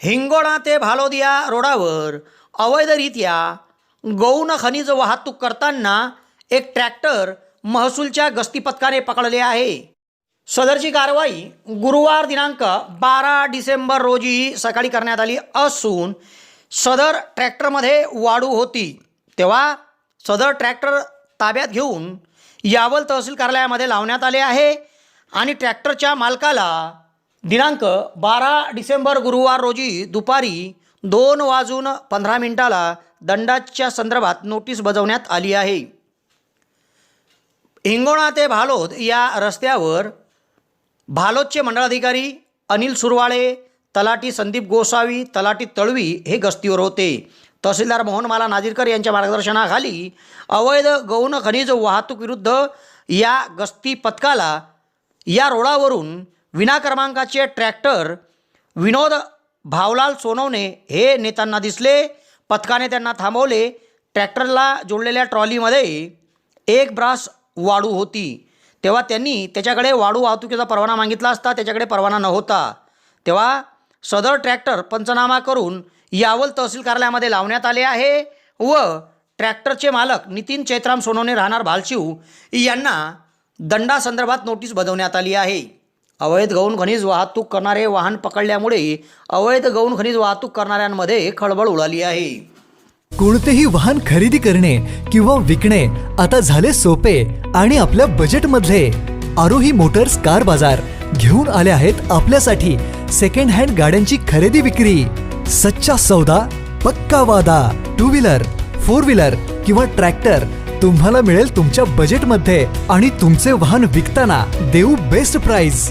हिंगोणा ते भालोदिया रोडावर अवैधरित्या गौण खनिज वाहतूक करताना एक ट्रॅक्टर महसूलच्या गस्ती पथकाने पकडले आहे. सदरची कारवाई गुरुवार दिनांक बारा डिसेंबर रोजी सकाळी करण्यात आली असून सदर ट्रॅक्टरमध्ये वाढू होती. तेव्हा सदर ट्रॅक्टर ताब्यात घेऊन यावल तहसील कार्यालयामध्ये लावण्यात आले आहे आणि ट्रॅक्टरच्या मालकाला दिनांक बारा डिसेंबर गुरुवार रोजी दुपारी दोन वाजून पंधरा मिनिटाला दंडाच्या संदर्भात नोटीस बजावण्यात आली आहे. हिंगोणा ते भालोद या रस्त्यावर भालोदचे मंडळाधिकारी अनिल सुरवाळे तलाटी संदीप गोसावी तलाटी तळवी हे गस्तीवर होते. तहसीलदार मोहनमाला नाजीरकर यांच्या मार्गदर्शनाखाली अवैध गौण खनिज वाहतूक विरुद्ध या गस्ती पथकाला या रोडावरून विनाक्रमांकाचे ट्रॅक्टर विनोद भावलाल सोनवणे हे नेतांना दिसले. पथकाने त्यांना थांबवले. ट्रॅक्टरला जोडलेल्या ट्रॉलीमध्ये एक ब्रास वाळू होती. तेव्हा त्यांनी त्याच्याकडे वाळू वाहतुकीचा परवाना मागितला असता त्याच्याकडे परवाना नव्हता. तेव्हा सदर ट्रॅक्टर पंचनामा करून यावल तहसील कार्यालयामध्ये लावण्यात आले आहे व ट्रॅक्टरचे मालक नितीन चैत्राम सोनवणे राहणार भालशिव यांना दंडासंदर्भात नोटीस बजावण्यात आली आहे. अवैध गौण खनिज वाहतूक करणारे वाहन पकडल्यामुळे अवैध गौण खनिज वाहतूक करणाऱ्यांमध्ये खळबळ उडाली आहे. कोणतेही वाहन खरेदी करणे किंवा विकणे आता झाले सोपे आणि आपल्या बजेटमधले आरोही मोटर्स कार बाजार घेऊन आले आहेत आपल्यासाठी सेकंड हँड गाड्यांची खरेदी विक्री. सच्चा सौदा पक्का वादा टू व्हीलर फोर व्हीलर किंवा ट्रॅक्टर तुम्हाला मिळेल तुमच्या बजेटमध्ये आणि तुमचे वाहन विकताना देऊ बेस्ट प्राइस